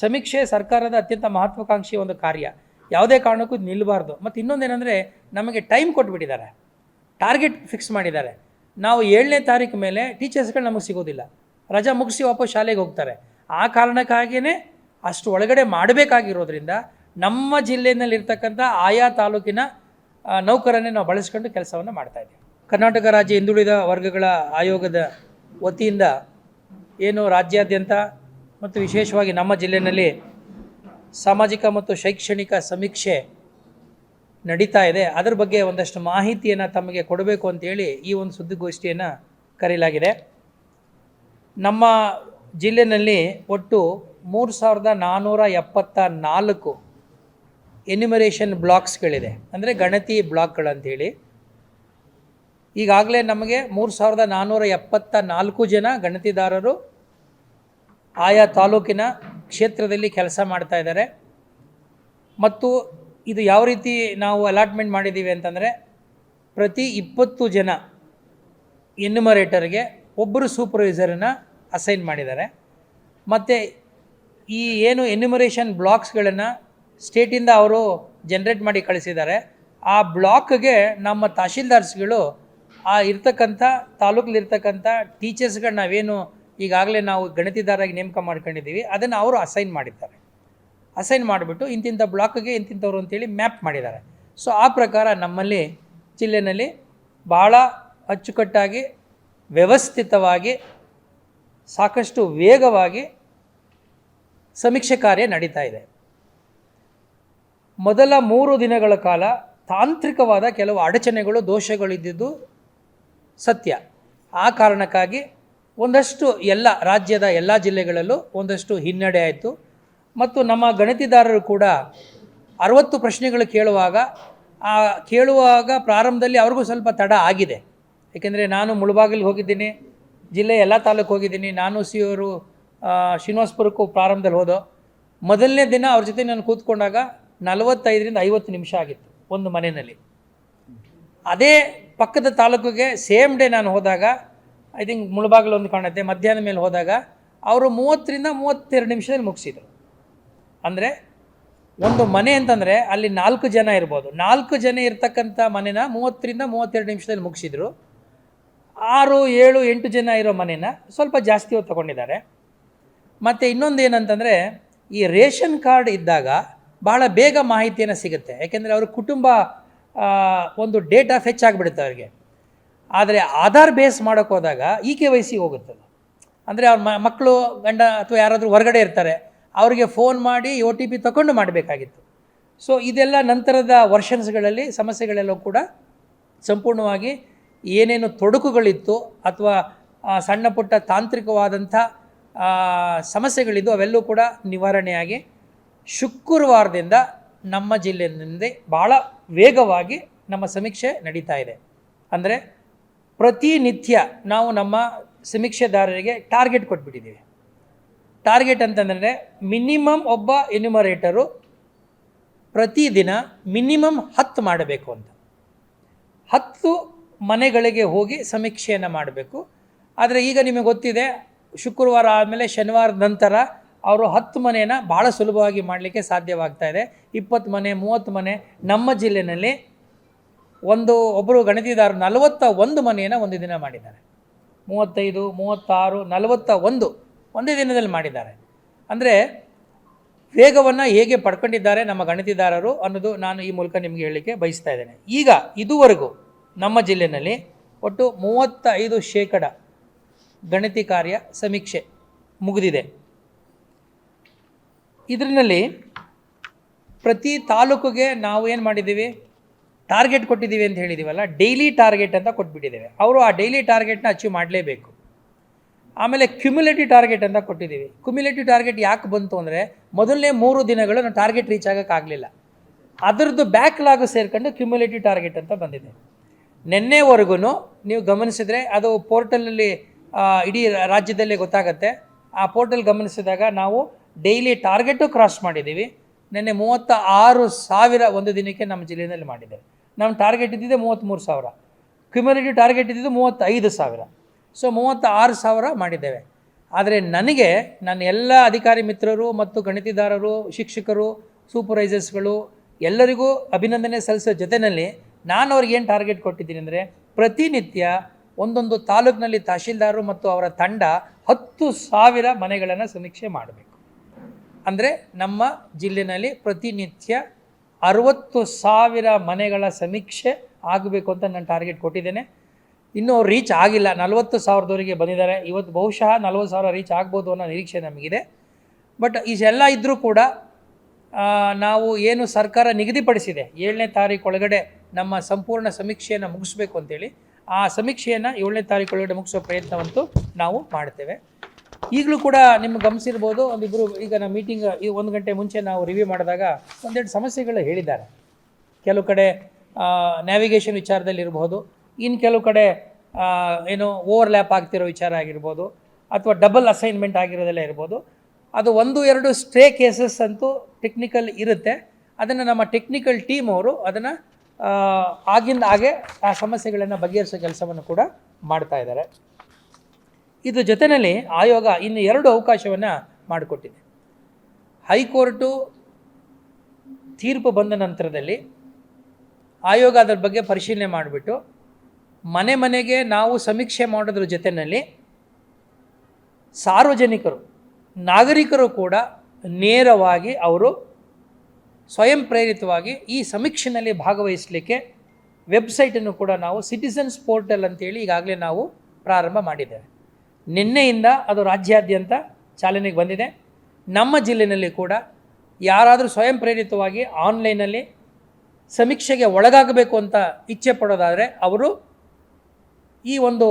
ಸಮೀಕ್ಷೆ ಸರ್ಕಾರದ ಅತ್ಯಂತ ಮಹತ್ವಾಕಾಂಕ್ಷಿ ಒಂದು ಕಾರ್ಯ. ಯಾವುದೇ ಕಾರಣಕ್ಕೂ ಇದು ನಿಲ್ಲಬಾರ್ದು ಮತ್ತು ಇನ್ನೊಂದೇನೆಂದರೆ ನಮಗೆ ಟೈಮ್ ಕೊಟ್ಬಿಟ್ಟಿದ್ದಾರೆ. ಟಾರ್ಗೆಟ್ ಫಿಕ್ಸ್ ಮಾಡಿದ್ದಾರೆ. ನಾವು ಏಳನೇ ತಾರೀಕು ಮೇಲೆ ಟೀಚರ್ಸ್ಗಳು ನಮಗೆ ಸಿಗೋದಿಲ್ಲ. ರಜಾ ಮುಗಿಸಿ ವಾಪಸ್ ಶಾಲೆಗೆ ಹೋಗ್ತಾರೆ. ಆ ಕಾರಣಕ್ಕಾಗಿಯೇ ಅಷ್ಟು ಒಳಗಡೆ ಮಾಡಬೇಕಾಗಿರೋದ್ರಿಂದ ನಮ್ಮ ಜಿಲ್ಲೆಯಲ್ಲಿರ್ತಕ್ಕಂಥ ಆಯಾ ತಾಲೂಕಿನ ನೌಕರನ್ನೇ ನಾವು ಬಳಸ್ಕೊಂಡು ಕೆಲಸವನ್ನು ಮಾಡ್ತಾಯಿದ್ದೀವಿ ಕರ್ನಾಟಕ ರಾಜ್ಯ ಹಿಂದುಳಿದ ವರ್ಗಗಳ ಆಯೋಗದ ವತಿಯಿಂದ ಏನು ರಾಜ್ಯಾದ್ಯಂತ ಮತ್ತು ವಿಶೇಷವಾಗಿ ನಮ್ಮ ಜಿಲ್ಲೆಯಲ್ಲಿ ಸಾಮಾಜಿಕ ಮತ್ತು ಶೈಕ್ಷಣಿಕ ಸಮೀಕ್ಷೆ ನಡೀತಾ ಇದೆ. ಅದರ ಬಗ್ಗೆ ಒಂದಷ್ಟು ಮಾಹಿತಿಯನ್ನು ತಮಗೆ ಕೊಡಬೇಕು ಅಂತೇಳಿ ಈ ಒಂದು ಸುದ್ದಿಗೋಷ್ಠಿಯನ್ನು ಕರೆಯಲಾಗಿದೆ. ನಮ್ಮ ಜಿಲ್ಲೆಯಲ್ಲಿ ಒಟ್ಟು ಮೂರು ಸಾವಿರದ ನಾನ್ನೂರ ಎಪ್ಪತ್ತ ನಾಲ್ಕು ಎನ್ಯುಮರೇಷನ್ ಬ್ಲಾಕ್ಸ್ಗಳಿದೆ. ಅಂದರೆ ಗಣತಿ ಬ್ಲಾಕ್ಗಳಂಥೇಳಿ ಈಗಾಗಲೇ ನಮಗೆ ಮೂರು ಸಾವಿರದ ನಾನ್ನೂರ ಎಪ್ಪತ್ತ ನಾಲ್ಕು ಜನ ಗಣತಿದಾರರು ಆಯಾ ತಾಲೂಕಿನ ಕ್ಷೇತ್ರದಲ್ಲಿ ಕೆಲಸ ಮಾಡ್ತಾ ಇದ್ದಾರೆ. ಮತ್ತು ಇದು ಯಾವ ರೀತಿ ನಾವು ಅಲಾಟ್ಮೆಂಟ್ ಮಾಡಿದ್ದೀವಿ ಅಂತಂದರೆ, ಪ್ರತಿ ಇಪ್ಪತ್ತು ಜನ ಎನ್ಯುಮರೇಟರ್ಗೆ ಒಬ್ಬರು ಸೂಪರ್ವೈಸರನ್ನು ಅಸೈನ್ ಮಾಡಿದ್ದಾರೆ. ಮತ್ತು ಈ ಏನು ಎನ್ಯುಮರೇಷನ್ ಬ್ಲಾಕ್ಸ್ಗಳನ್ನು ಸ್ಟೇಟಿಂದ ಅವರು ಜನ್ರೇಟ್ ಮಾಡಿ ಕಳಿಸಿದ್ದಾರೆ. ಆ ಬ್ಲಾಕ್ಗೆ ನಮ್ಮ ತಹಶೀಲ್ದಾರ್ಸ್ಗಳು ಆ ಇರ್ತಕ್ಕಂಥ ತಾಲೂಕಲ್ಲಿರ್ತಕ್ಕಂಥ ಟೀಚರ್ಸ್ಗಳು ನಾವೇನು ಈಗಾಗಲೇ ನಾವು ಗಣತಿದಾರಾಗಿ ನೇಮಕ ಮಾಡ್ಕೊಂಡಿದ್ದೀವಿ, ಅದನ್ನು ಅವರು ಅಸೈನ್ ಮಾಡಿದ್ದಾರೆ. ಅಸೈನ್ ಮಾಡಿಬಿಟ್ಟು ಇಂತಿಂಥ ಬ್ಲಾಕ್ಗೆ ಇಂತಿಂಥವ್ರು ಅಂತೇಳಿ ಮ್ಯಾಪ್ ಮಾಡಿದ್ದಾರೆ. ಸೊ ಆ ಪ್ರಕಾರ ನಮ್ಮಲ್ಲಿ ಜಿಲ್ಲೆಯಲ್ಲಿ ಭಾಳ ಅಚ್ಚುಕಟ್ಟಾಗಿ, ವ್ಯವಸ್ಥಿತವಾಗಿ, ಸಾಕಷ್ಟು ವೇಗವಾಗಿ ಸಮೀಕ್ಷೆ ಕಾರ್ಯ ನಡೀತಾ ಇದೆ. ಮೊದಲ ಮೂರು ದಿನಗಳ ಕಾಲ ತಾಂತ್ರಿಕವಾದ ಕೆಲವು ಅಡಚಣೆಗಳು ದೋಷಗಳಿದ್ದಿದ್ದು ಸತ್ಯ. ಆ ಕಾರಣಕ್ಕಾಗಿ ಒಂದಷ್ಟು ಎಲ್ಲ ರಾಜ್ಯದ ಎಲ್ಲ ಜಿಲ್ಲೆಗಳಲ್ಲೂ ಒಂದಷ್ಟು ಹಿನ್ನಡೆ ಆಯಿತು. ಮತ್ತು ನಮ್ಮ ಗಣತಿದಾರರು ಕೂಡ ಅರವತ್ತು ಪ್ರಶ್ನೆಗಳು ಕೇಳುವಾಗ, ಆ ಕೇಳುವಾಗ ಪ್ರಾರಂಭದಲ್ಲಿ ಅವ್ರಿಗೂ ಸ್ವಲ್ಪ ತಡ ಆಗಿದೆ. ಏಕೆಂದರೆ ನಾನು ಮುಳಬಾಗಿಲಿಗೆ ಹೋಗಿದ್ದೀನಿ, ಜಿಲ್ಲೆ ಎಲ್ಲ ತಾಲೂಕು ಹೋಗಿದ್ದೀನಿ, ನಾನು ಸಿ ಅವರು ಶ್ರೀನಿವಾಸ್ಪುರಕ್ಕೂ ಪ್ರಾರಂಭದಲ್ಲಿ ಹೋದೋ. ಮೊದಲನೇ ದಿನ ಅವ್ರ ಜೊತೆ ನಾನು ಕೂತ್ಕೊಂಡಾಗ ನಲವತ್ತೈದರಿಂದ ಐವತ್ತು ನಿಮಿಷ ಆಗಿತ್ತು ಒಂದು ಮನೆಯಲ್ಲಿ. ಅದೇ ಪಕ್ಕದ ತಾಲೂಕಿಗೆ ಸೇಮ್ ಡೇ ನಾನು ಹೋದಾಗ ಐ ಥಿಂಕ್ ಮುಳುಬಾಗಿಲು ಒಂದು ಕಾಣುತ್ತೆ. ಮಧ್ಯಾಹ್ನ ಮೇಲೆ ಹೋದಾಗ ಅವರು ಮೂವತ್ತರಿಂದ ಮೂವತ್ತೆರಡು ನಿಮಿಷದಲ್ಲಿ ಮುಗಿಸಿದರು. ಅಂದರೆ ಒಂದು ಮನೆ ಅಂತಂದರೆ ಅಲ್ಲಿ ನಾಲ್ಕು ಜನ ಇರ್ಬೋದು. ನಾಲ್ಕು ಜನ ಇರ್ತಕ್ಕಂಥ ಮನೆನ ಮೂವತ್ತರಿಂದ ಮೂವತ್ತೆರಡು ನಿಮಿಷದಲ್ಲಿ ಮುಗಿಸಿದ್ರು. ಆರು, ಏಳು, ಎಂಟು ಜನ ಇರೋ ಮನೆನ ಸ್ವಲ್ಪ ಜಾಸ್ತಿ ಹೊತ್ತು ತಗೊಂಡಿದ್ದಾರೆ. ಮತ್ತು ಇನ್ನೊಂದು ಏನಂತಂದರೆ ಈ ರೇಷನ್ ಕಾರ್ಡ್ ಇದ್ದಾಗ ಬಹಳ ಬೇಗ ಮಾಹಿತಿಯನ್ನು ಸಿಗುತ್ತೆ. ಯಾಕೆಂದರೆ ಅವ್ರ ಕುಟುಂಬ ಒಂದು ಡೇಟ್ ಆಫ್ ಹೆಚ್ಚಾಗಿಬಿಡುತ್ತೆ ಅವ್ರಿಗೆ. ಆದರೆ ಆಧಾರ್ ಬೇಸ್ ಮಾಡೋಕ್ಕೆ ಹೋದಾಗ ಇ ಕೆ ವೈ ಸಿ ಹೋಗುತ್ತದೆ ಅಂದರೆ ಅವ್ರ ಮಕ್ಕಳು, ಗಂಡ ಅಥವಾ ಯಾರಾದರೂ ಹೊರಗಡೆ ಇರ್ತಾರೆ, ಅವರಿಗೆ ಫೋನ್ ಮಾಡಿ ಒ ಟಿ ಪಿ ತಗೊಂಡು ಮಾಡಬೇಕಾಗಿತ್ತು. ಸೊ ಇದೆಲ್ಲ ನಂತರದ ವರ್ಷನ್ಸ್ಗಳಲ್ಲಿ, ಸಮಸ್ಯೆಗಳೆಲ್ಲ ಕೂಡ ಸಂಪೂರ್ಣವಾಗಿ ಏನೇನು ತೊಡಕುಗಳಿತ್ತು ಅಥವಾ ಸಣ್ಣ ಪುಟ್ಟ ತಾಂತ್ರಿಕವಾದಂಥ ಸಮಸ್ಯೆಗಳಿದ್ದು ಅವೆಲ್ಲವೂ ಕೂಡ ನಿವಾರಣೆಯಾಗಿ ಶುಕ್ರವಾರದಿಂದ ನಮ್ಮ ಜಿಲ್ಲೆಯಿಂದ ಭಾಳ ವೇಗವಾಗಿ ನಮ್ಮ ಸಮೀಕ್ಷೆ ನಡೀತಾ ಇದೆ. ಅಂದರೆ ಪ್ರತಿನಿತ್ಯ ನಾವು ನಮ್ಮ ಸಮೀಕ್ಷೆದಾರರಿಗೆ ಟಾರ್ಗೆಟ್ ಕೊಟ್ಬಿಟ್ಟಿದ್ದೀವಿ. ಟಾರ್ಗೆಟ್ ಅಂತಂದರೆ ಮಿನಿಮಮ್ ಒಬ್ಬ ಎನ್ಯುಮರೇಟರು ಪ್ರತಿದಿನ ಮಿನಿಮಮ್ ಹತ್ತು ಮಾಡಬೇಕು ಅಂತ. ಹತ್ತು ಮನೆಗಳಿಗೆ ಹೋಗಿ ಸಮೀಕ್ಷೆಯನ್ನು ಮಾಡಬೇಕು. ಆದರೆ ಈಗ ನಿಮಗೆ ಗೊತ್ತಿದೆ, ಶುಕ್ರವಾರ ಆದಮೇಲೆ ಶನಿವಾರದ ನಂತರ ಅವರು ಹತ್ತು ಮನೆಯನ್ನು ಭಾಳ ಸುಲಭವಾಗಿ ಮಾಡಲಿಕ್ಕೆ ಸಾಧ್ಯವಾಗ್ತಾ ಇದೆ. ಇಪ್ಪತ್ತು ಮನೆ, ಮೂವತ್ತು ಮನೆ ನಮ್ಮ ಜಿಲ್ಲೆಯಲ್ಲಿ ಒಂದು ಒಬ್ಬರು ಗಣತಿದಾರರು ನಲವತ್ತ ಒಂದು ಮನೆಯನ್ನು ಒಂದು ದಿನ ಮಾಡಿದ್ದಾರೆ. ಮೂವತ್ತೈದು, ಮೂವತ್ತಾರು, ನಲವತ್ತ ಒಂದು ಒಂದೇ ದಿನದಲ್ಲಿ ಮಾಡಿದ್ದಾರೆ. ಅಂದರೆ ವೇಗವನ್ನು ಹೇಗೆ ಪಡ್ಕೊಂಡಿದ್ದಾರೆ ನಮ್ಮ ಗಣಿತಿದಾರರು ಅನ್ನೋದು ನಾನು ಈ ಮೂಲಕ ನಿಮಗೆ ಹೇಳಲಿಕ್ಕೆ ಬಯಸ್ತಾ ಇದ್ದೇನೆ. ಈಗ ಇದುವರೆಗೂ ನಮ್ಮ ಜಿಲ್ಲೆಯಲ್ಲಿ ಒಟ್ಟು ಮೂವತ್ತೈದು ಶೇಕಡ ಗಣತಿ ಕಾರ್ಯ ಸಮೀಕ್ಷೆ ಮುಗಿದಿದೆ. ಇದರಲ್ಲಿ ಪ್ರತಿ ತಾಲೂಕಿಗೆ ನಾವು ಏನು ಮಾಡಿದ್ದೀವಿ? ಟಾರ್ಗೆಟ್ ಕೊಟ್ಟಿದ್ದೀವಿ ಅಂತ ಹೇಳಿದ್ದೀವಲ್ಲ ಡೈಲಿ ಟಾರ್ಗೆಟ್ ಅಂತ ಕೊಟ್ಬಿಟ್ಟಿದ್ದೇವೆ. ಅವರು ಆ ಡೈಲಿ ಟಾರ್ಗೆಟ್ನ ಅಚೀವ್ ಮಾಡಲೇಬೇಕು. ಆಮೇಲೆ ಕ್ಯುಮ್ಯುಲೇಟಿವ್ ಟಾರ್ಗೆಟ್ ಅಂತ ಕೊಟ್ಟಿದ್ದೀವಿ. ಕ್ಯುಮ್ಯುಲೇಟಿವ್ ಟಾರ್ಗೆಟ್ ಯಾಕೆ ಬಂತು ಅಂದರೆ, ಮೊದಲನೇ ಮೂರು ದಿನಗಳು ನಾವು ಟಾರ್ಗೆಟ್ ರೀಚ್ ಆಗೋಕ್ಕಾಗಲಿಲ್ಲ ಅದರದ್ದು ಬ್ಯಾಕ್ಲಾಗು ಸೇರ್ಕೊಂಡು ಕ್ಯುಮ್ಯುಲೇಟಿವ್ ಟಾರ್ಗೆಟ್ ಅಂತ ಬಂದಿದೆ. ನಿನ್ನೆವರೆಗೂ ನೀವು ಗಮನಿಸಿದರೆ ಅದು ಪೋರ್ಟಲಲ್ಲಿ ಇಡೀ ರಾಜ್ಯದಲ್ಲೇ ಗೊತ್ತಾಗುತ್ತೆ. ಆ ಪೋರ್ಟಲ್ ಗಮನಿಸಿದಾಗ ನಾವು ಡೈಲಿ ಟಾರ್ಗೆಟು ಕ್ರಾಸ್ ಮಾಡಿದ್ದೀವಿ. ನಿನ್ನೆ ಮೂವತ್ತ ಆರು ಸಾವಿರ ಒಂದು ದಿನಕ್ಕೆ ನಮ್ಮ ಜಿಲ್ಲೆಯಲ್ಲಿ ಮಾಡಿದ್ದೇವೆ. ನಮ್ಮ ಟಾರ್ಗೆಟ್ ಇದ್ದಿದ್ದೆ ಮೂವತ್ತ್ಮೂರು ಸಾವಿರ. ಕ್ಯುಮ್ಯುಲೇಟಿವ್ ಟಾರ್ಗೆಟ್ ಇದ್ದಿದ್ದು ಮೂವತ್ತೈದು ಸಾವಿರ. ಸೊ ಮೂವತ್ತ ಆರು ಸಾವಿರ ಮಾಡಿದ್ದೇವೆ. ಆದರೆ ನನಗೆ ನನ್ನ ಎಲ್ಲ ಅಧಿಕಾರಿ ಮಿತ್ರರು ಮತ್ತು ಗಣಿತಿದಾರರು ಶಿಕ್ಷಕರು, ಸೂಪರ್ವೈಸರ್ಸ್ಗಳು ಎಲ್ಲರಿಗೂ ಅಭಿನಂದನೆ ಸಲ್ಲಿಸೋ ಜೊತೆಯಲ್ಲಿ ನಾನು ಅವ್ರಿಗೆ ಏನು ಟಾರ್ಗೆಟ್ ಕೊಟ್ಟಿದ್ದೀನಿ ಅಂದರೆ ಪ್ರತಿನಿತ್ಯ ಒಂದೊಂದು ತಾಲೂಕಿನಲ್ಲಿ ತಹಶೀಲ್ದಾರರು ಮತ್ತು ಅವರ ತಂಡ ಹತ್ತು ಸಾವಿರ ಮನೆಗಳನ್ನು ಸಮೀಕ್ಷೆ ಮಾಡಬೇಕು. ಅಂದರೆ ನಮ್ಮ ಜಿಲ್ಲೆಯಲ್ಲಿ ಪ್ರತಿನಿತ್ಯ ಅರವತ್ತು ಸಾವಿರ ಮನೆಗಳ ಸಮೀಕ್ಷೆ ಆಗಬೇಕು ಅಂತ ನಾನು ಟಾರ್ಗೆಟ್ ಕೊಟ್ಟಿದ್ದೇನೆ. ಇನ್ನೂ ರೀಚ್ ಆಗಿಲ್ಲ. ನಲವತ್ತು ಸಾವಿರದವರೆಗೆ ಬಂದಿದ್ದಾರೆ. ಇವತ್ತು ಬಹುಶಃ ನಲವತ್ತು ಸಾವಿರ ರೀಚ್ ಆಗ್ಬೋದು ಅನ್ನೋ ನಿರೀಕ್ಷೆ ನಮಗಿದೆ. ಬಟ್ ಇಷ್ಟೆಲ್ಲ ಇದ್ದರೂ ಕೂಡ ನಾವು ಏನು ಸರ್ಕಾರ ನಿಗದಿಪಡಿಸಿದೆ, ಏಳನೇ ತಾರೀಕು ಒಳಗಡೆ ನಮ್ಮ ಸಂಪೂರ್ಣ ಸಮೀಕ್ಷೆಯನ್ನು ಮುಗಿಸ್ಬೇಕು ಅಂತೇಳಿ, ಆ ಸಮೀಕ್ಷೆಯನ್ನು ಏಳನೇ ತಾರೀಕು ಒಳಗಡೆ ಮುಗಿಸೋ ಪ್ರಯತ್ನವಂತೂ ನಾವು ಮಾಡ್ತೇವೆ. ಈಗಲೂ ಕೂಡ ನಿಮ್ಗೆ ಗಮನಿಸಿರ್ಬೋದು. ಒಂದಿಬ್ಬರು ಈಗ ನಮ್ಮ ಮೀಟಿಂಗ್ ಈ ಒಂದು ಗಂಟೆ ಮುಂಚೆ ನಾವು ರಿವ್ಯೂ ಮಾಡಿದಾಗ ಒಂದೆರಡು ಸಮಸ್ಯೆಗಳು ಹೇಳಿದ್ದಾರೆ. ಕೆಲವು ಕಡೆ ನ್ಯಾವಿಗೇಷನ್ ವಿಚಾರದಲ್ಲಿ ಇರಬಹುದು ಇನ್ನು ಕೆಲವು ಕಡೆ ಏನು ಓವರ್ಲ್ಯಾಪ್ ಆಗ್ತಿರೋ ವಿಚಾರ ಆಗಿರ್ಬೋದು. ಅಥವಾ ಡಬಲ್ ಅಸೈನ್ಮೆಂಟ್ ಆಗಿರೋದೆಲ್ಲ ಇರ್ಬೋದು. ಅದು ಒಂದು, ಎರಡು ಸ್ಟ್ರೇ ಕೇಸಸ್ ಅಂತೂ ಟೆಕ್ನಿಕಲ್ ಇರುತ್ತೆ. ಅದನ್ನು ನಮ್ಮ ಟೆಕ್ನಿಕಲ್ ಟೀಮ್ ಅವರು ಅದನ್ನು ಆಗಿಂದ ಹಾಗೆ ಆ ಸಮಸ್ಯೆಗಳನ್ನು ಬಗೆಹರಿಸೋ ಕೆಲಸವನ್ನು ಕೂಡ ಮಾಡ್ತಾ ಇದ್ದಾರೆ. ಇದ್ರ ಜೊತೆಯಲ್ಲಿ ಆಯೋಗ ಇನ್ನು ಎರಡು ಅವಕಾಶವನ್ನು ಮಾಡಿಕೊಟ್ಟಿದೆ. ಹೈಕೋರ್ಟು ತೀರ್ಪು ಬಂದ ನಂತರದಲ್ಲಿ ಆಯೋಗ ಅದರ ಬಗ್ಗೆ ಪರಿಶೀಲನೆ ಮಾಡಿಬಿಟ್ಟು ಮನೆ ಮನೆಗೆ ನಾವು ಸಮೀಕ್ಷೆ ಮಾಡೋದ್ರ ಜೊತೆಯಲ್ಲಿ ಸಾರ್ವಜನಿಕರು, ನಾಗರಿಕರು ಕೂಡ ನೇರವಾಗಿ ಅವರು ಸ್ವಯಂ ಪ್ರೇರಿತವಾಗಿ ಈ ಸಮೀಕ್ಷೆಯಲ್ಲಿ ಭಾಗವಹಿಸಲಿಕ್ಕೆ ವೆಬ್ಸೈಟನ್ನು ಕೂಡ ನಾವು ಸಿಟಿಸನ್ಸ್ ಪೋರ್ಟಲ್ ಅಂತೇಳಿ ಈಗಾಗಲೇ ನಾವು ಪ್ರಾರಂಭ ಮಾಡಿದ್ದೇವೆ. ನಿನ್ನೆಯಿಂದ ಅದು ರಾಜ್ಯಾದ್ಯಂತ ಚಾಲನೆಗೆ ಬಂದಿದೆ. ನಮ್ಮ ಜಿಲ್ಲೆಯಲ್ಲಿ ಕೂಡ ಯಾರಾದರೂ ಸ್ವಯಂ ಪ್ರೇರಿತವಾಗಿ ಆನ್ಲೈನಲ್ಲಿ ಸಮೀಕ್ಷೆಗೆ ಒಳಗಾಗಬೇಕು ಅಂತ ಇಚ್ಛೆ ಪಡೋದಾದರೆ ಅವರು ಈ ಒಂದು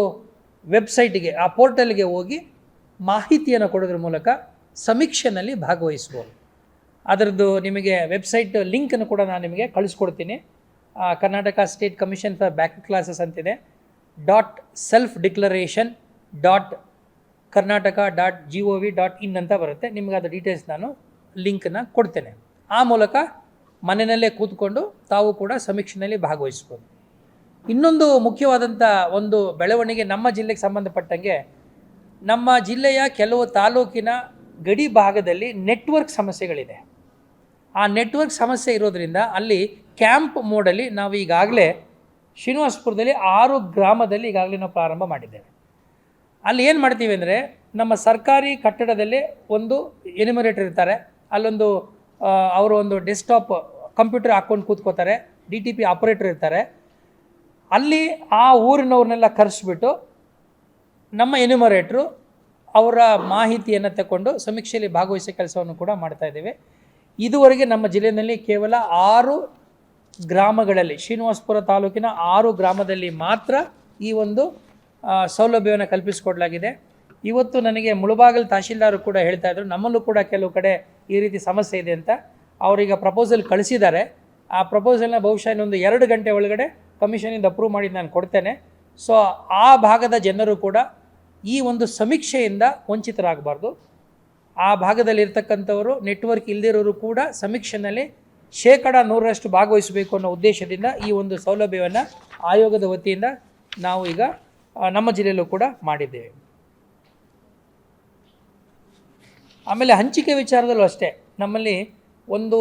ವೆಬ್ಸೈಟ್ಗೆ, ಆ ಪೋರ್ಟಲ್ಗೆ ಹೋಗಿ ಮಾಹಿತಿಯನ್ನು ಕೊಡೋದ್ರ ಮೂಲಕ ಸಮೀಕ್ಷೆನಲ್ಲಿ ಭಾಗವಹಿಸ್ಬೋದು. ಅದರದ್ದು ನಿಮಗೆ ವೆಬ್ಸೈಟ್ ಲಿಂಕನ್ನು ಕೂಡ ನಾನು ನಿಮಗೆ ಕಳಿಸ್ಕೊಡ್ತೀನಿ. Karnataka state commission for back classes ಅಂತಿದೆ. Dot self declaration dot Karnataka dot G O V dot in ಅಂತ ಬರುತ್ತೆ. ನಿಮಗೆ ಅದು ಡೀಟೇಲ್ಸ್ ನಾನು ಲಿಂಕನ್ನು ಕೊಡ್ತೇನೆ. ಆ ಮೂಲಕ ಮನೆಯಲ್ಲೇ ಕೂತ್ಕೊಂಡು ತಾವು ಕೂಡ ಸಮೀಕ್ಷೆಯಲ್ಲಿ ಭಾಗವಹಿಸ್ಬೋದು. ಇನ್ನೊಂದು ಮುಖ್ಯವಾದಂಥ ಒಂದು ಬೆಳವಣಿಗೆ ನಮ್ಮ ಜಿಲ್ಲೆಗೆ ಸಂಬಂಧಪಟ್ಟಂಗೆ ನಮ್ಮ ಜಿಲ್ಲೆಯ ಕೆಲವು ತಾಲೂಕಿನ ಗಡಿ ಭಾಗದಲ್ಲಿ ನೆಟ್ವರ್ಕ್ ಸಮಸ್ಯೆಗಳಿದೆ. ಆ ನೆಟ್ವರ್ಕ್ ಸಮಸ್ಯೆ ಇರೋದರಿಂದ ಅಲ್ಲಿ ಕ್ಯಾಂಪ್ ಮೋಡಲ್ಲಿ ನಾವು ಈಗಾಗಲೇ ಶ್ರೀನಿವಾಸಪುರದಲ್ಲಿ ಆರು ಗ್ರಾಮದಲ್ಲಿ ಈಗಾಗಲೇ ನಾವು ಪ್ರಾರಂಭ ಮಾಡಿದ್ದೇವೆ. ಅಲ್ಲಿ ಏನು ಮಾಡ್ತೀವಿ ಅಂದರೆ ನಮ್ಮ ಸರ್ಕಾರಿ ಕಟ್ಟಡದಲ್ಲಿ ಒಂದು ಎನಿಮರೇಟರ್ ಇರ್ತಾರೆ. ಅಲ್ಲೊಂದು ಅವರು ಒಂದು ಡೆಸ್ಕ್ಟಾಪ್ ಕಂಪ್ಯೂಟರ್ ಹಾಕ್ಕೊಂಡು ಕೂತ್ಕೋತಾರೆ. ಡಿ ಟಿ ಪಿ ಆಪರೇಟರ್ ಇರ್ತಾರೆ. ಅಲ್ಲಿ ಆ ಊರಿನವ್ರನ್ನೆಲ್ಲ ಕರೆಸ್ಬಿಟ್ಟು ನಮ್ಮ ಎನ್ಯುಮರೇಟ್ರು ಅವರ ಮಾಹಿತಿಯನ್ನು ತಗೊಂಡು ಸಮೀಕ್ಷೆಯಲ್ಲಿ ಭಾಗವಹಿಸೋ ಕೆಲಸವನ್ನು ಕೂಡ ಮಾಡ್ತಾ ಇದ್ದೇವೆ. ಇದುವರೆಗೆ ನಮ್ಮ ಜಿಲ್ಲೆಯಲ್ಲಿ ಕೇವಲ ಆರು ಗ್ರಾಮಗಳಲ್ಲಿ, ಶ್ರೀನಿವಾಸಪುರ ತಾಲೂಕಿನ ಆರು ಗ್ರಾಮದಲ್ಲಿ ಮಾತ್ರ ಈ ಒಂದು ಸೌಲಭ್ಯವನ್ನು ಕಲ್ಪಿಸಿಕೊಡಲಾಗಿದೆ. ಇವತ್ತು ನನಗೆ ಮುಳುಬಾಗಲ್ ತಹಶೀಲ್ದಾರು ಕೂಡ ಹೇಳ್ತಾ ಇದ್ರು, ನಮ್ಮಲ್ಲೂ ಕೂಡ ಕೆಲವು ಕಡೆ ಈ ರೀತಿ ಸಮಸ್ಯೆ ಇದೆ ಅಂತ. ಅವರೀಗ ಪ್ರಪೋಸಲ್ ಕಳಿಸಿದ್ದಾರೆ. ಆ ಪ್ರಪೋಸಲ್ನ ಬಹುಶಃ ಇನ್ನೊಂದು ಎರಡು ಗಂಟೆ ಒಳಗಡೆ ಕಮಿಷನಿಂದ ಅಪ್ರೂವ್ ಮಾಡಿ ನಾನು ಕೊಡ್ತೇನೆ. ಸೊ, ಆ ಭಾಗದ ಜನರು ಕೂಡ ಈ ಒಂದು ಸಮೀಕ್ಷೆಯಿಂದ ವಂಚಿತರಾಗಬಾರ್ದು. ಆ ಭಾಗದಲ್ಲಿರ್ತಕ್ಕಂಥವರು, ನೆಟ್ವರ್ಕ್ ಇಲ್ಲದಿರೋರು ಕೂಡ ಸಮೀಕ್ಷೆನಲ್ಲಿ ಶೇಕಡ ನೂರರಷ್ಟು ಭಾಗವಹಿಸಬೇಕು ಅನ್ನೋ ಉದ್ದೇಶದಿಂದ ಈ ಒಂದು ಸೌಲಭ್ಯವನ್ನು ಆಯೋಗದ ವತಿಯಿಂದ ನಾವು ಈಗ ನಮ್ಮ ಜಿಲ್ಲೆಯಲ್ಲೂ ಕೂಡ ಮಾಡಿದ್ದೇವೆ. ಆಮೇಲೆ ಹಂಚಿಕೆ ವಿಚಾರದಲ್ಲೂ ಅಷ್ಟೇ, ನಮ್ಮಲ್ಲಿ ಒಂದು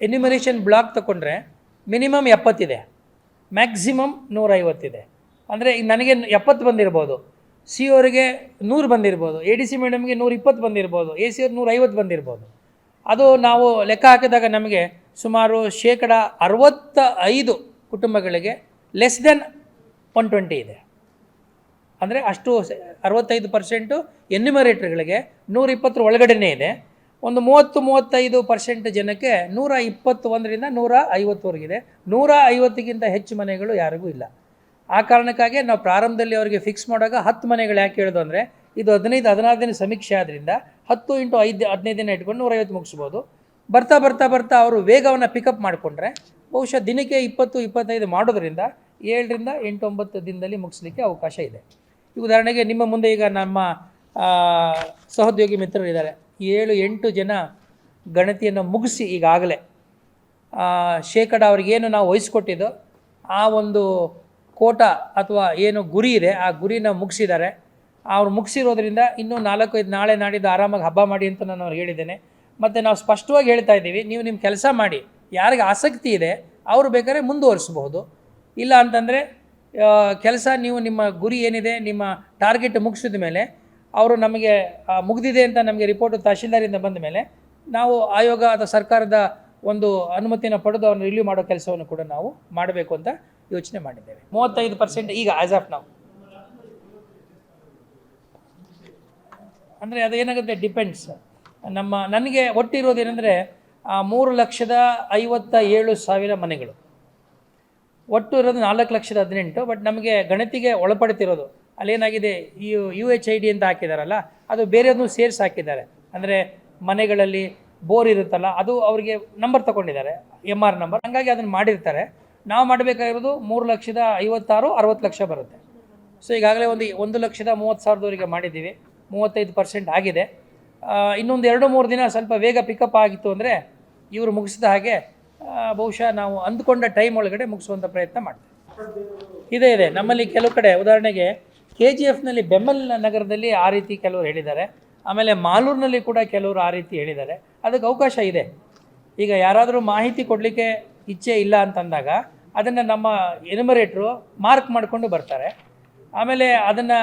ಎನ್ಯುಮರೇಷನ್ ಬ್ಲಾಕ್ ತಗೊಂಡ್ರೆ ಮಿನಿಮಮ್ ಎಪ್ಪತ್ತಿದೆ ಮ್ಯಾಕ್ಸಿಮಮ್ ನೂರೈವತ್ತಿದೆ. ಅಂದರೆ ಈಗ ನನಗೆ ಎಪ್ಪತ್ತು ಬಂದಿರ್ಬೋದು ಸಿ ಅವರಿಗೆ ನೂರು ಬಂದಿರ್ಬೋದು ಎ ಡಿ ಸಿ ಮೇಡಮ್ಗೆ ನೂರ ಇಪ್ಪತ್ತು ಬಂದಿರ್ಬೋದು ಎ ಸಿ ಅವ್ರು ನೂರೈವತ್ತು ಬಂದಿರ್ಬೋದು. ಅದು ನಾವು ಲೆಕ್ಕ ಹಾಕಿದಾಗ ನಮಗೆ ಸುಮಾರು ಶೇಕಡ ಅರವತ್ತ ಐದು ಕುಟುಂಬಗಳಿಗೆ ಲೆಸ್ ದೆನ್ ಒನ್ ಟ್ವೆಂಟಿ ಇದೆ. ಅಂದರೆ ಅಷ್ಟು ಅರವತ್ತೈದು ಪರ್ಸೆಂಟು ಎನ್ಯುಮರೇಟರ್ಗಳಿಗೆ ನೂರ ಇಪ್ಪತ್ತರ ಒಳಗಡೆನೇ ಇದೆ. ಒಂದು ಮೂವತ್ತು, ಮೂವತ್ತೈದು ಪರ್ಸೆಂಟ್ ಜನಕ್ಕೆ ನೂರ ಇಪ್ಪತ್ತು ಒಂದರಿಂದ ನೂರ ಐವತ್ತುವರೆಗಿದೆ ನೂರ ಐವತ್ತಿಗಿಂತ ಹೆಚ್ಚು ಮನೆಗಳು ಯಾರಿಗೂ ಇಲ್ಲ. ಆ ಕಾರಣಕ್ಕಾಗಿ ನಾವು ಪ್ರಾರಂಭದಲ್ಲಿ ಅವರಿಗೆ ಫಿಕ್ಸ್ ಮಾಡುವಾಗ ಹತ್ತು ಮನೆಗಳು ಯಾಕೆ ಹೇಳೋದು ಅಂದರೆ, ಇದು ಹದಿನೈದು, ಹದಿನಾರು ದಿನ ಸಮೀಕ್ಷೆ ಆದ್ದರಿಂದ ಹತ್ತು ಇಂಟು ಐದು, ಹದಿನೈದು ದಿನ ಇಟ್ಕೊಂಡು ನೂರೈವತ್ತು ಮುಗಿಸ್ಬೋದು. ಬರ್ತಾ ಬರ್ತಾ ಬರ್ತಾ ಅವರು ವೇಗವನ್ನು ಪಿಕಪ್ ಮಾಡಿಕೊಂಡ್ರೆ ಬಹುಶಃ ದಿನಕ್ಕೆ ಇಪ್ಪತ್ತು, ಇಪ್ಪತ್ತೈದು ಮಾಡೋದ್ರಿಂದ ಏಳರಿಂದ ಎಂಟು, ಒಂಬತ್ತು ದಿನದಲ್ಲಿ ಮುಗಿಸ್ಲಿಕ್ಕೆ ಅವಕಾಶ ಇದೆ. ಉದಾಹರಣೆಗೆ ನಿಮ್ಮ ಮುಂದೆ ಈಗ ನಮ್ಮ ಸಹೋದ್ಯೋಗಿ ಮಿತ್ರರಿದ್ದಾರೆ. ಏಳು, ಎಂಟು ಜನ ಗಣತಿಯನ್ನು ಮುಗಿಸಿ ಈಗಾಗಲೇ ಶೇಕಡ ಅವ್ರಿಗೇನು ನಾವು ವಹಿಸ್ಕೊಟ್ಟಿದ್ದು, ಆ ಒಂದು ಕೋಟ ಅಥವಾ ಏನು ಗುರಿ ಇದೆ, ಆ ಗುರಿನ ಮುಗಿಸಿದ್ದಾರೆ. ಅವ್ರು ಮುಗಿಸಿರೋದ್ರಿಂದ ಇನ್ನೂ ನಾಲ್ಕು, ಐದು ನಾಳೆ ನಾಡಿದ್ದು ಆರಾಮಾಗಿ ಹಬ್ಬ ಮಾಡಿ ಅಂತ ನಾನು ಅವ್ರಿಗೆ ಹೇಳಿದ್ದೇನೆ. ಮತ್ತು ನಾವು ಸ್ಪಷ್ಟವಾಗಿ ಹೇಳ್ತಾ ಇದ್ದೀವಿ, ನೀವು ನಿಮ್ಮ ಕೆಲಸ ಮಾಡಿ, ಯಾರಿಗೆ ಆಸಕ್ತಿ ಇದೆ, ಅವರು ಬೇಕಾದ್ರೆ ಮುಂದುವರಿಸ್ಬೋದು ಇಲ್ಲ ಅಂತಂದರೆ ಕೆಲಸ ನೀವು ನಿಮ್ಮ ಗುರಿ ಏನಿದೆ, ನಿಮ್ಮ ಟಾರ್ಗೆಟ್ ಮುಗಿಸಿದ ಮೇಲೆ ಅವರು ನಮಗೆ ಮುಗಿದಿದೆ ಅಂತ ನಮಗೆ ರಿಪೋರ್ಟ್ ತಹಶೀಲ್ದಾರಿಂದ ಬಂದ ಮೇಲೆ ನಾವು ಆಯೋಗ ಅಥವಾ ಸರ್ಕಾರದ ಒಂದು ಅನುಮತಿಯನ್ನು ಪಡೆದು ಅವ್ರನ್ನ ರಿಲೀವ್ ಮಾಡೋ ಕೆಲಸವನ್ನು ಕೂಡ ನಾವು ಮಾಡಬೇಕು ಅಂತ ಯೋಚನೆ ಮಾಡಿದ್ದೇವೆ. ಮೂವತ್ತೈದು ಪರ್ಸೆಂಟ್ ಈಗ ಆಸ್ ಆಫ್ ನಾವು ಅಂದರೆ ಅದು ಏನಾಗುತ್ತೆ? ಡಿಪೆಂಡ್ಸ್ ನಮ್ಮ, ನನಗೆ ಒಟ್ಟಿರೋದೇನೆಂದರೆ ಮೂರು ಲಕ್ಷದ ಐವತ್ತ ಏಳು ಸಾವಿರ ಮನೆಗಳು. ಒಟ್ಟು ಇರೋದು ನಾಲ್ಕು ಲಕ್ಷದ ಹದಿನೆಂಟು ಬಟ್ ನಮಗೆ ಗಣತಿಗೆ ಒಳಪಡ್ತಿರೋದು. ಅಲ್ಲೇನಾಗಿದೆ U U H I D ಅಂತ ಹಾಕಿದಾರಲ್ಲ, ಅದು ಬೇರೆಯದನ್ನು ಸೇರಿಸಿ ಹಾಕಿದ್ದಾರೆ. ಅಂದರೆ ಮನೆಗಳಲ್ಲಿ ಬೋರ್ ಇರುತ್ತಲ್ಲ, ಅದು ಅವರಿಗೆ ನಂಬರ್ ತಗೊಂಡಿದ್ದಾರೆ ಎಂ ಆರ್ ನಂಬರ್ ಹಂಗಾಗಿ ಅದನ್ನು ಮಾಡಿರ್ತಾರೆ. ನಾವು ಮಾಡಬೇಕಾಗಿರೋದು ಮೂರು ಲಕ್ಷದ ಐವತ್ತಾರು, ಅರವತ್ತು ಲಕ್ಷ ಬರುತ್ತೆ. ಸೊ ಈಗಾಗಲೇ ಒಂದು ಒಂದು ಲಕ್ಷದ ಮೂವತ್ತು ಸಾವಿರದವರೆಗೆ ಮಾಡಿದ್ದೀವಿ. ಮೂವತ್ತೈದು ಪರ್ಸೆಂಟ್ ಆಗಿದೆ. ಇನ್ನೊಂದು ಎರಡು ಮೂರು ದಿನ ಸ್ವಲ್ಪ ವೇಗ ಪಿಕಪ್ ಆಗಿತ್ತು ಅಂದರೆ ಇವರು ಮುಗಿಸಿದ ಹಾಗೆ ಬಹುಶಃ ನಾವು ಅಂದ್ಕೊಂಡ ಟೈಮ್ ಒಳಗಡೆ ಮುಗಿಸುವಂಥ ಪ್ರಯತ್ನ ಮಾಡ್ತೀವಿ. ಇದೆ ಇದೆ. ನಮ್ಮಲ್ಲಿ ಕೆಲವು ಕಡೆ ಉದಾಹರಣೆಗೆ ಕೆ ಜಿ ಎಫ್ನಲ್ಲಿ ಬೆಮ್ಮಲ್ ನಗರದಲ್ಲಿ ಆ ರೀತಿ ಕೆಲವರು ಹೇಳಿದ್ದಾರೆ. ಆಮೇಲೆ ಮಾಲೂರಿನಲ್ಲಿ ಕೂಡ ಕೆಲವರು ಆ ರೀತಿ ಹೇಳಿದ್ದಾರೆ. ಅದಕ್ಕೆ ಅವಕಾಶ ಇದೆ. ಈಗ ಯಾರಾದರೂ ಮಾಹಿತಿ ಕೊಡಲಿಕ್ಕೆ ಇಚ್ಛೆ ಇಲ್ಲ ಅಂತಂದಾಗ ಅದನ್ನು ನಮ್ಮ ಎನಿಮರೇಟ್ರು ಮಾರ್ಕ್ ಮಾಡಿಕೊಂಡು ಬರ್ತಾರೆ. ಆಮೇಲೆ ಅದನ್ನು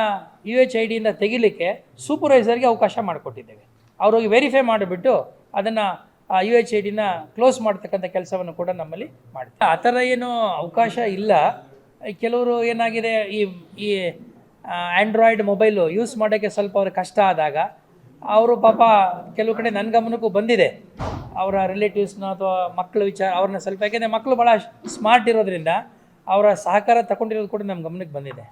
ಯು ಎಚ್ ಐ ಡಿಯಿಂದ ತೆಗಿಲಿಕ್ಕೆ ಸೂಪರ್ವೈಸರ್ಗೆ ಅವಕಾಶ ಮಾಡಿಕೊಟ್ಟಿದ್ದೇವೆ. ಅವ್ರಿಗೆ ವೆರಿಫೈ ಮಾಡಿಬಿಟ್ಟು ಅದನ್ನು ಯು ಎಚ್ ಐ ಡಿನ ಕ್ಲೋಸ್ ಮಾಡ್ತಕ್ಕಂಥ ಕೆಲಸವನ್ನು ಕೂಡ ನಮ್ಮಲ್ಲಿ ಮಾಡ್ತಾರೆ. ಆ ಥರ ಏನು ಅವಕಾಶ ಇಲ್ಲ. ಕೆಲವರು ಏನಾಗಿದೆ, ಈ ಈ ಆ್ಯಂಡ್ರಾಯ್ಡ್ ಮೊಬೈಲು ಯೂಸ್ ಮಾಡೋಕ್ಕೆ ಸ್ವಲ್ಪ ಅವ್ರಿಗೆ ಕಷ್ಟ ಆದಾಗ ಅವರು ಪಾಪ ಕೆಲವು ಕಡೆ ನನ್ನ ಗಮನಕ್ಕೂ ಬಂದಿದೆ. ಅವರ ರಿಲೇಟಿವ್ಸ್ನ ಅಥವಾ ಮಕ್ಕಳ ವಿಚಾರ, ಅವ್ರನ್ನ ಸ್ವಲ್ಪ, ಯಾಕೆಂದರೆ ಮಕ್ಕಳು ಭಾಳ ಸ್ಮಾರ್ಟ್ ಇರೋದ್ರಿಂದ ಅವರ ಸಹಕಾರ ತಗೊಂಡಿರೋದು ಕೂಡ ನಮ್ಮ ಗಮನಕ್ಕೆ ಬಂದಿದೆ.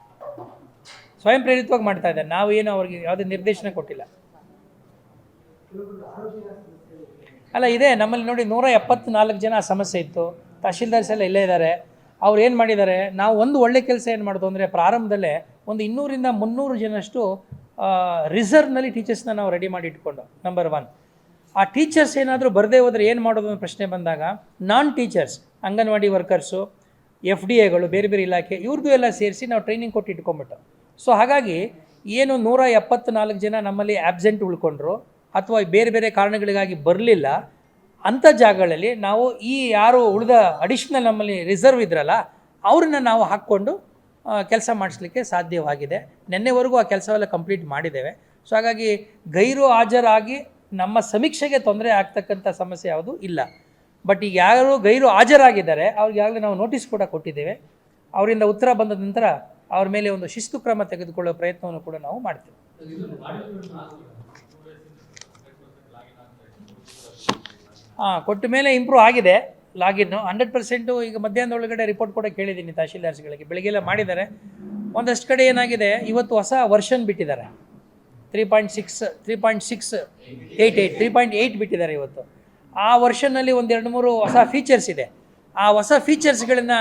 ಸ್ವಯಂ ಪ್ರೇರಿತವಾಗಿ ಮಾಡ್ತಾ ಇದ್ದಾರೆ. ನಾವು ಏನು ಅವ್ರಿಗೆ ಯಾವುದೇ ನಿರ್ದೇಶನ ಕೊಟ್ಟಿಲ್ಲ. ಅಲ್ಲ, ಇದೆ. ನಮ್ಮಲ್ಲಿ ನೋಡಿ ನೂರ ಎಪ್ಪತ್ನಾಲ್ಕು ಜನ ಸಮಸ್ಯೆ ಇತ್ತು. ತಹಶೀಲ್ದಾರ್ಸ್ ಎಲ್ಲ ಇಲ್ಲೇ ಇದ್ದಾರೆ. ಅವ್ರು ಏನು ಮಾಡಿದ್ದಾರೆ? ನಾವು ಒಂದು ಒಳ್ಳೆ ಕೆಲಸ ಏನು ಮಾಡೋದು ಅಂದರೆ ಪ್ರಾರಂಭದಲ್ಲೇ ಒಂದು ಇನ್ನೂರಿಂದ ಮುನ್ನೂರು ಜನಷ್ಟು ರಿಸರ್ವ್ನಲ್ಲಿ ಟೀಚರ್ಸ್ನ ನಾವು ರೆಡಿ ಮಾಡಿ ಇಟ್ಕೊಂಡು ನಂಬರ್ ಒನ್ ಆ ಟೀಚರ್ಸ್ ಏನಾದರೂ ಬರದೇ ಹೋದರೆ ಏನು ಮಾಡೋದು ಅನ್ನೋ ಪ್ರಶ್ನೆ ಬಂದಾಗ non teachers anganwadi workers F D ಎಗಳು ಬೇರೆ ಬೇರೆ ಇಲಾಖೆ ಇವ್ರದ್ದು ಎಲ್ಲ ಸೇರಿಸಿ ನಾವು ಟ್ರೈನಿಂಗ್ ಕೊಟ್ಟು ಇಟ್ಕೊಂಬಿಟ್ಟು ಸೊ ಹಾಗಾಗಿ ಏನು ನೂರ ಎಪ್ಪತ್ನಾಲ್ಕು ಜನ ನಮ್ಮಲ್ಲಿ ಆ್ಯಬ್ಸೆಂಟ್ ಉಳ್ಕೊಂಡ್ರು ಅಥವಾ ಬೇರೆ ಬೇರೆ ಕಾರಣಗಳಿಗಾಗಿ ಬರಲಿಲ್ಲ ಅಂಥ ಜಾಗಗಳಲ್ಲಿ ನಾವು ಈ ಯಾರು ಉಳಿದ ಅಡಿಷ್ನಲ್ ನಮ್ಮಲ್ಲಿ ರಿಸರ್ವ್ ಇದ್ರಲ್ಲ, ಅವ್ರನ್ನ ನಾವು ಹಾಕ್ಕೊಂಡು ಕೆಲಸ ಮಾಡಿಸ್ಲಿಕ್ಕೆ ಸಾಧ್ಯವಾಗಿದೆ. ನಿನ್ನೆವರೆಗೂ ಆ ಕೆಲಸವೆಲ್ಲ ಕಂಪ್ಲೀಟ್ ಮಾಡಿದ್ದೇವೆ. ಸೊ ಹಾಗಾಗಿ ಗೈರು ಹಾಜರಾಗಿ ನಮ್ಮ ಸಮೀಕ್ಷೆಗೆ ತೊಂದರೆ ಆಗ್ತಕ್ಕಂಥ ಸಮಸ್ಯೆ ಯಾವುದು ಇಲ್ಲ. ಬಟ್ ಈಗ ಯಾರು ಗೈರು ಹಾಜರಾಗಿದ್ದಾರೆ, ಅವ್ರಿಗೆ ಆಗಲೇ ನಾವು ನೋಟಿಸ್ ಕೂಡ ಕೊಟ್ಟಿದ್ದೇವೆ. ಅವರಿಂದ ಉತ್ತರ ಬಂದ ನಂತರ ಅವ್ರ ಮೇಲೆ ಒಂದು ಶಿಸ್ತು ಕ್ರಮ ತೆಗೆದುಕೊಳ್ಳುವ ಪ್ರಯತ್ನವನ್ನು ಕೂಡ ನಾವು ಮಾಡ್ತೇವೆ. ಹಾಂ, ಕೊಟ್ಟ ಮೇಲೆ ಇಂಪ್ರೂವ್ ಆಗಿದೆ ಲಾಗಿನ್ನು ಹಂಡ್ರೆಡ್ ಪರ್ಸೆಂಟು ಈಗ ಮಧ್ಯಾಹ್ನದ ಒಳಗಡೆ ರಿಪೋರ್ಟ್ ಕೂಡ ಕೇಳಿದ್ದೀನಿ ತಹಶೀಲ್ದಾರ್ಸ್ಗಳಿಗೆ. ಬೆಳಗ್ಗೆಲ್ಲ ಮಾಡಿದ್ದಾರೆ. ಒಂದಷ್ಟು ಕಡೆ ಏನಾಗಿದೆ, ಇವತ್ತು ಹೊಸ ವರ್ಷನ್ ಬಿಟ್ಟಿದ್ದಾರೆ. Three point six three point six eight eight three point eight ಬಿಟ್ಟಿದ್ದಾರೆ ಇವತ್ತು. ಆ ವರ್ಷನ್ನಲ್ಲಿ ಒಂದು ಎರಡು ಮೂರು ಹೊಸ ಫೀಚರ್ಸ್ ಇದೆ. ಆ ಹೊಸ ಫೀಚರ್ಸ್ಗಳನ್ನು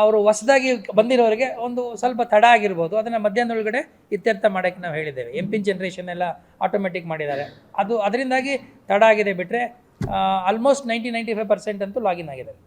ಅವರು ಹೊಸದಾಗಿ ಬಂದಿರೋರಿಗೆ ಒಂದು ಸ್ವಲ್ಪ ತಡ ಆಗಿರ್ಬೋದು. ಅದನ್ನು ಮಧ್ಯಾಹ್ನದೊಳಗಡೆ ಇತ್ಯರ್ಥ ಮಾಡೋಕ್ಕೆ ನಾವು ಹೇಳಿದ್ದೇವೆ. ಎಂ ಪಿನ್ ಜನ್ರೇಷನ್ ಎಲ್ಲ ಆಟೋಮೆಟಿಕ್ ಮಾಡಿದ್ದಾರೆ. ಅದು, ಅದರಿಂದಾಗಿ ತಡ ಆಗಿದೆ ಬಿಟ್ಟರೆ almost ninety ninety five percent ಅಂತೂ ಲಾಗಿನ್ ಆಗಿದ್ದಾರೆ